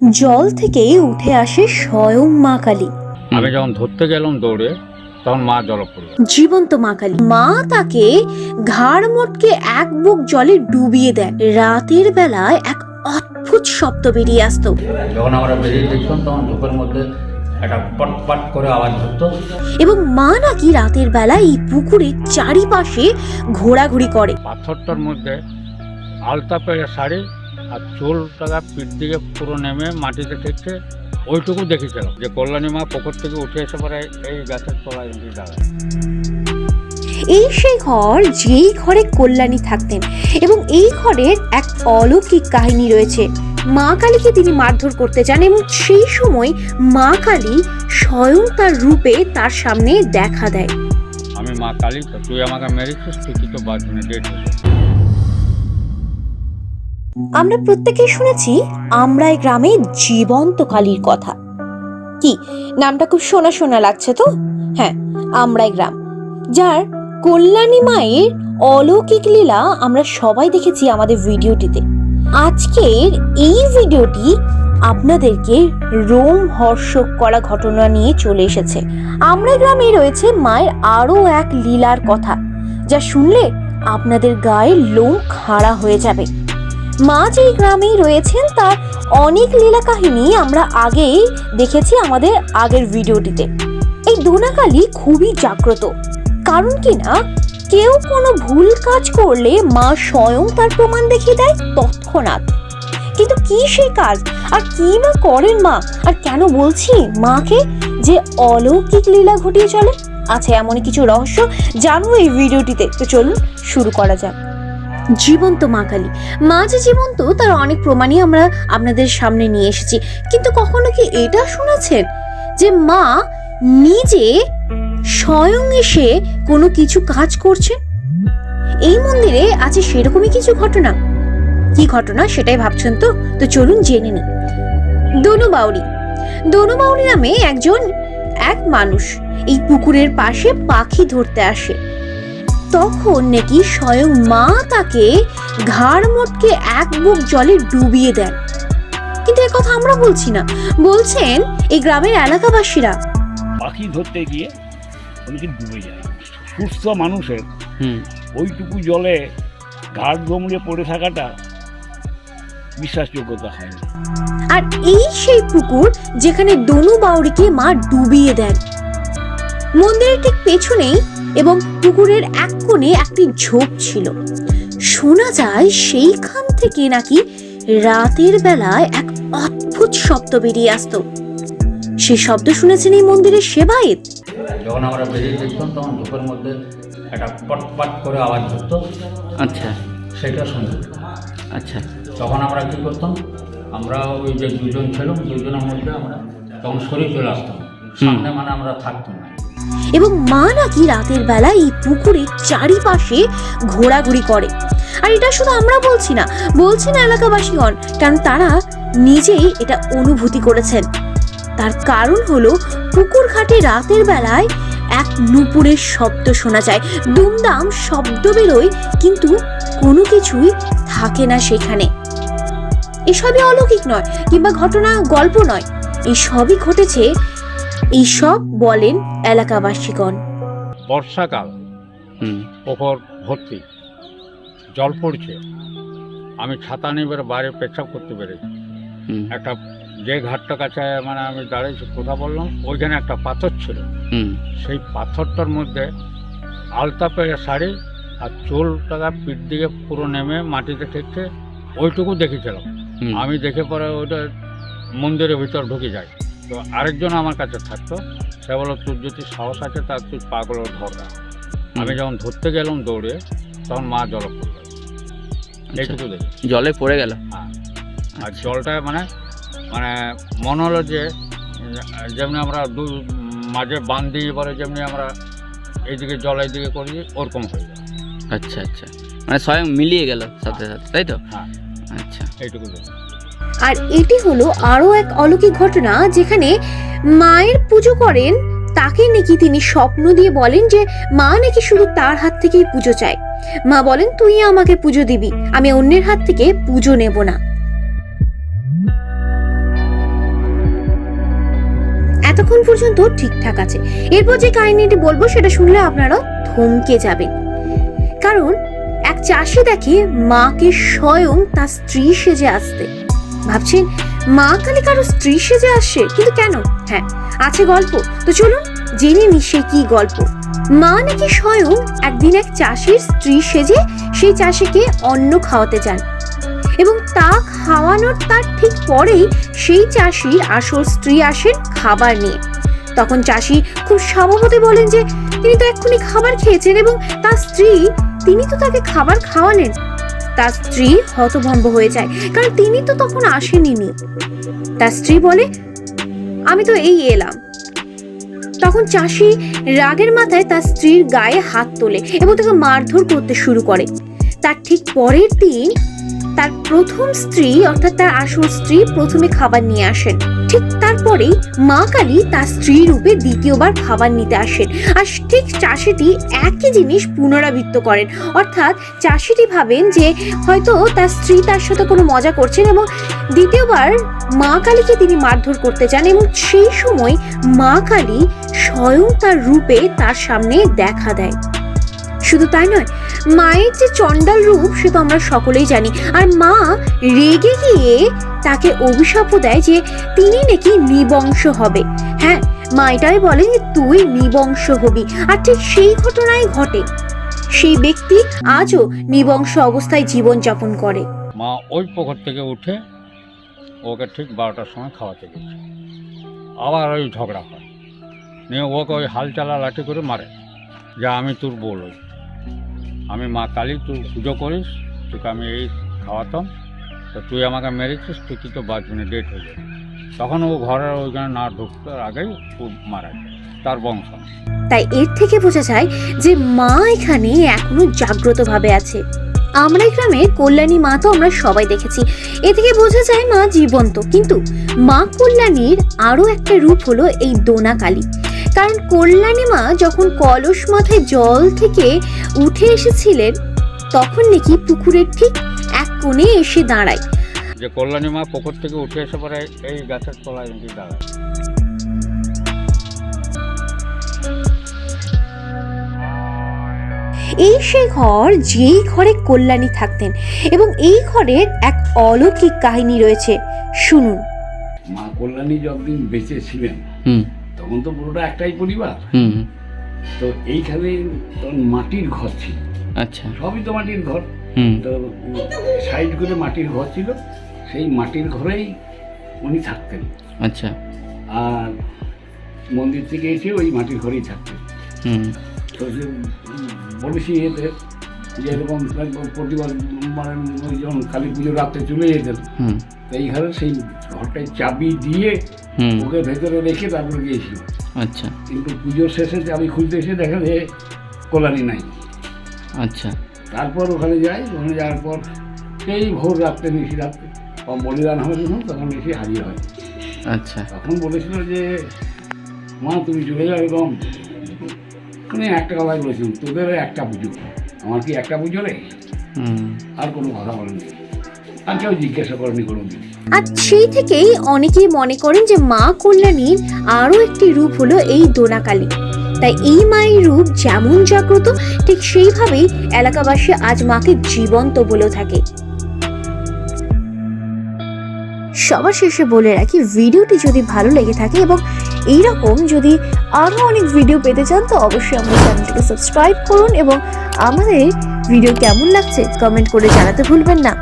জল থেকে উঠে আসে স্বয়ং মা কালী। আমি যখন ধরতে গেলাম দৌড়ে তখন মা জল পড়ল। জীবন্ত মা কালী। মা তাকে ঘাড় মোটকে এক বুক জলে ডুবিয়ে দেন রাতের বেলায় এক অদ্ভুত শব্দ বেরিয়ে আসতো। যখন আমরা বেরিয়ে দেখতাম তখন ধূপের মধ্যে একটা পট পট করে আওয়াজ হতো এবং মা নাকি রাতের বেলায় এই পুকুরের চারিপাশে ঘোরাঘুরি করে। পাথরটার মধ্যে আলতা পেয়ে শাড়ি আর চুল টাকা পিঠ দিকে পুরো নেমে মাটিতে ঠেকছে ওইটুকু দেখেছিলাম। যে কল্যাণী মা পুকুর থেকে উঠে এসে পরে এই গাছের তলায় এসে দাঁড়ায়। এই সেই ঘর যেই ঘরে কল্যাণী থাকতেন এবং এই ঘরের এক অলৌকিক কাহিনী রয়েছে। মা কালীকে তিনি মারধর করতে চান এবং সেই সময় মা কালী স্বয়ং তার রূপে তার সামনে দেখা দেয়। আমি মা কালী তুই আমাকে মেরেছিস তুই তো বাথরুমে ডেট আমরা প্রত্যেকেই শুনেছি, আমরাই গ্রামে জীবন্ত কালীর কথা। কি, নামটা খুব শোনা শোনা লাগছে তো? হ্যাঁ আমরাই গ্রাম। যার কল্যাণী মায়ের অলৌকিক লীলা আমরা সবাই দেখেছি আমাদের ভিডিওটিতে। আজকের এই ভিডিওটি আপনাদেরকে রোম হর্ষক করা ঘটনা নিয়ে চলে এসেছে। আমরা গ্রামে রয়েছে মায়ের আরও এক লীলার কথা, যা শুনলে আপনাদের গায়ে লোম খাড়া হয়ে যাবে। মা যেই গ্রামেই রয়েছেন, তার অনেক লীলা কাহিনী আমরা আগেই দেখেছি আমাদের আগের ভিডিওটিতে। এই দোনাকালী খুবই জাগ্রত। কারণ কি না, কেউ কোনো ভুল কাজ করলে মা স্বয়ং তার প্রমাণ দেখিয়ে দেয় তৎক্ষণাৎ। কিন্তু কি সেই কাজ, আর কি বা করেন মা, আর কেন বলছি মাকে যে অলৌকিক লীলা ঘটিয়ে চলে? আছে এমনই কিছু রহস্য জানব এই ভিডিওটিতে। তো চলুন শুরু করা যাক। জীবন্ত মা কালী। মা যে জীবন্ত, তার অনেক প্রমাণই আমরা আপনাদের সামনে নিয়ে এসেছি। কিন্তু কখনো কি এটা শুনেছেন যে মা নিজে স্বয়ং এসে কোনো কিছু কাজ করছে? এই মন্দিরে আছে সেরকমই কিছু ঘটনা। কি ঘটনা সেটাই ভাবছেন তো? তো চলুন জেনে নিই। দনু বাউরি দনু বাউরি নামে একজন, এক মানুষ এই পুকুরের পাশে পাখি ধরতে আসে। তখন নাকি স্বয়ং মা তাকে ঘাড় মোটকে এক বুক জলে ডুবিয়ে দেন। কিন্তু কথা আমরা বলছি না। বলছেন এই গ্রামের এলাকাবাসীরা। পাখি ধরতে গিয়ে উনি ডুবে যায়। সুস্থ মানুষের ওইটুকু জলে ঘাট গমড়ে পড়ে থাকাটা বিশ্বাসযোগ্যতা হয় না। আর এই সেই পুকুর যেখানে দনু বাউরিকে মা ডুবিয়ে দেন। মন্দিরের ঠিক পেছনেই এবং পুকুরের এক কোণে একটি ঝোপ ছিল। শোনা যায় সেইখান থেকে নাকি রাতের বেলায় এক অদ্ভুত শব্দ বেরিয়ে আসতো। সে শব্দ শুনেছেন এই মন্দিরের সেবায়েত? যখন আমরা বেরিয়ে দেখতাম তখন ধূপের মধ্যে একটা পট পট করে আওয়াজ হতো। আচ্ছা। সেটা শুনতাম। আচ্ছা। তখন আমরা কী করতাম আমরা ওই যে দুজন ছিলাম দুজনের মধ্যে আমরা তখন সরে চলে আসতাম সামনে মানে আমরা থাকতাম না। এবং মা নাকি রাতের বেলা এই পুকুরের চারিপাশে ঘোরাঘুরি করে। আর এটা শুধু আমরা বলছি না বলছেন এলাকাবাসীগণ কারণ তারা নিজেই এটা অনুভূতি করেছেন। তার কারণ হলো পুকুর ঘাটে রাতের বেলায় এক নুপুরের শব্দ শোনা যায়। দুমদাম শব্দ বেরোয়, কিন্তু কোনো কিছুই থাকে না সেখানে। এসবই অলৌকিক নয়, কিংবা ঘটনা, গল্প নয়। এসবই ঘটেছে এইসব বলেন এলাকাবাসীগণ। বর্ষাকাল। হুম। পুকুর ভর্তি। জল পড়ছে। আমি ছাতা নিয়ে বেরো বাইরে পেচ্ছাপ করতে পেরেছি। একটা যে ঘাটটা কাছে মানে আমি দাঁড়িয়েছি কথা বললাম? ওইখানে একটা পাথর ছিল। হুম। সেই পাথরটার মধ্যে আলতা পেয়ে শাড়ি আর চুল টাকা পিঠ দিকে পুরো নেমে মাটিতে ঠেকছে। ওইটুকু দেখেছিলাম। আমি দেখে পরে ওইটা মন্দিরের ভিতর ঢুকে যাই। তো আরেকজন আমার কাছে থাকতো সে বলো তোর যদি সাহস আছে তার তুই পাগুলো ধর না আমি যখন ধরতে গেলাম দৌড়ে তখন মা জল পড়ল এইটুকু জলে পড়ে গেল? হ্যাঁ। আর জলটা মানে মানে মনে হলো যে যেমনি আমরা দু মাঝে বান দিয়ে পরে যেমনি আমরা এইদিকে জল এইদিকে করি ওরকম হয়ে যায় আচ্ছা আচ্ছা। মানে স্বয়ং মিলিয়ে গেল সাথে সাথে তাই তো? হ্যাঁ। আচ্ছা। এইটুকু দেখি। আর এটি হলো আরও এক অলৌকিক ঘটনা যেখানে মায়ের পুজো করেন, তাকে নাকি তিনি স্বপ্ন দিয়ে বলেন যে মা নাকি শুধু তার হাত থেকেই পুজো চায়। মা বলেন, তুই আমাকে পুজো দিবি, আমি অন্যের হাত থেকে পুজো নেব না। এতক্ষণ পর্যন্ত ঠিকঠাক আছে। এরপর যে কাহিনীটি বলব, সেটা শুনলে আপনারা থমকে যাবেন। কারণ, এক চাষি দেখে মাকে স্বয়ং তার স্ত্রী সেজে আসতে। ভাবছেন, মা কালী কারও স্ত্রী সেজে আসছে কিন্তু কেন? হ্যাঁ আছে গল্প। তো চলুন, জেনে নি সে কি গল্প। মা নাকি স্বয়ং একদিন এক চাষির স্ত্রী সেজে সেই চাষিকে অন্ন খাওয়াতে যান। এবং তা খাওয়ানোর তার ঠিক পরেই সেই চাষির আসল স্ত্রী আসেন খাবার নিয়ে। তখন চাষি খুব স্বভাবতে বলেন যে, তিনি তো এক্ষুনি খাবার খেয়েছেন এবং তার স্ত্রী, তিনি তো তাকে খাবার খাওয়ালেন। তার স্ত্রী হতভম্ব হয়ে যায়। কারণ তিনি তো তখন আসেনি তার স্ত্রী বলে, আমি তো এই এলাম। তখন চাষি রাগের মাথায় তার স্ত্রীর গায়ে হাত তোলে এবং তাকে মারধর করতে শুরু করে। তার ঠিক পরের দিন তার প্রথম স্ত্রী, অর্থাৎ তার আসল স্ত্রী প্রথমে খাবার নিয়ে আসেন। তারপরেই মা কালী তার স্ত্রী রূপে দ্বিতীয়বার খাবার নিতে আসেন। আর ঠিক চাষিটি একই জিনিস পুনরাবৃত্ত করেন। অর্থাৎ চাষিটি ভাবেন যে হয়তো তার স্ত্রী তার সাথে কোনো মজা করছেন এবং দ্বিতীয়বার মা কালীকে তিনি মারধর করতে চান এবং সেই সময় মা কালী স্বয়ং তার রূপে তার সামনে দেখা দেয়। শুধু তাই নয় মায়ের যে চণ্ডাল রূপ, সে তো আমরা সকলেই জানি। আর মা রেগে গিয়ে তাকে অভিশাপও দেয় যে তিনি নাকি নিবংশ হবে। হ্যাঁ মা এটাই বলে যে তুই নিবংশ হবি। আর ঠিক সেই ঘটনাই ঘটে। সেই ব্যক্তি আজও নিবংশ অবস্থায় জীবনযাপন করে। মা ওই পুকুর থেকে উঠে ওকে ঠিক বারোটার সময় খাওয়াতে গেছে। আবার ওই ঝগড়া হয়। নিয়ে ওকে ওই হাল চালা লাঠি করে মারে। যে আমি তোর বল আমি মা কালী, তুই পুজো করিস, তোকে আমি এই খাওয়াতাম। তো তুই আমাকে মেরেছিস, তুই কি তো বাঁচবি ডেট হয়ে যাবে? তখন ও ঘরের ওইখানে না ঢুকতে আগেই ও মারা যায় তার বংশ। তাই এর থেকে বোঝা যায় যে মা এখানে এখনও জাগ্রতভাবে আছে। আমরা গ্রামে কল্যাণী মা তো আমরা সবাই দেখেছি। এ থেকে বোঝা যায় মা জীবন্ত। কিন্তু মা কল্যাণীর আরও একটা রূপ হলো এই দোনা কালী কারণ কল্যাণী মা যখন কলস মাথায় জল থেকে উঠে এসেছিলেন তখন নাকি পুকুরের ঠিক এক কোণে এসে দাঁড়ায়। যে কল্যাণী মা পুকুর থেকে উঠে এসে পরে এই গাছের তলায় নাকি দাঁড়ায়। এই সেই ঘর যেই ঘরে কল্যাণী থাকতেন এবং এই ঘরের এক অলৌকিক কাহিনী রয়েছে। শুনুন। মা কল্যাণী যতদিন বেঁচে ছিলেন হুম। তখন তো পুরোটা একটাই পরিবার। হুম। তো এইখানে তখন মাটির ঘর ছিল। আচ্ছা। সবই তো মাটির ঘর। তো সাইড করে মাটির ঘর ছিল। সেই মাটির ঘরেই উনি থাকতেন। আচ্ছা। আর মন্দির থেকে এসে ওই মাটির ঘরেই থাকতেন। তো বলেছি এদের যে এরকম প্রতিবার মানে যখন কালী পুজোর রাত্রে চলে যেতেন এই ঘরে সেই ঘরটায় চাবি দিয়ে ওকে ভেতরে রেখে তারপরে গিয়েছিল আচ্ছা। কিন্তু পুজোর শেষে চাবি খুলতে এসে দেখা যে কল্যাণী নাই। আচ্ছা। তারপর ওখানে যাই ওখানে যাওয়ার পর সেই ভোর রাত্রে নিশি রাত্রে বলিদান হবে যখন তখন এসে হাজির হয়। আচ্ছা। তখন বলেছিল যে মা তুমি চলে যাও এরকম মানে একটা কথাই বলেছিলাম তোদের একটা পুজো। আমার কি একটা পুজো নেই আর কোনো কথা বলেনি আর কেউ জিজ্ঞাসা করেনি কোনোদিন আর সেই থেকেই অনেকেই মনে করেন যে মা কল্যাণীর আরও একটি রূপ হলো এই দোনাকালী। তাই এই মায়ের রূপ যেমন জাগ্রত ঠিক সেইভাবেই এলাকাবাসী আজ মাকে জীবন্ত বলে থাকে। সবার শেষে বলে রাখি, ভিডিওটি যদি ভালো লেগে থাকে এবং এইরকম যদি আরও অনেক ভিডিও পেতে চান, তো অবশ্যই আমাদের চ্যানেলটিকে সাবস্ক্রাইব করুন এবং আমাদের ভিডিও কেমন লাগছে কমেন্ট করে জানাতে ভুলবেন না।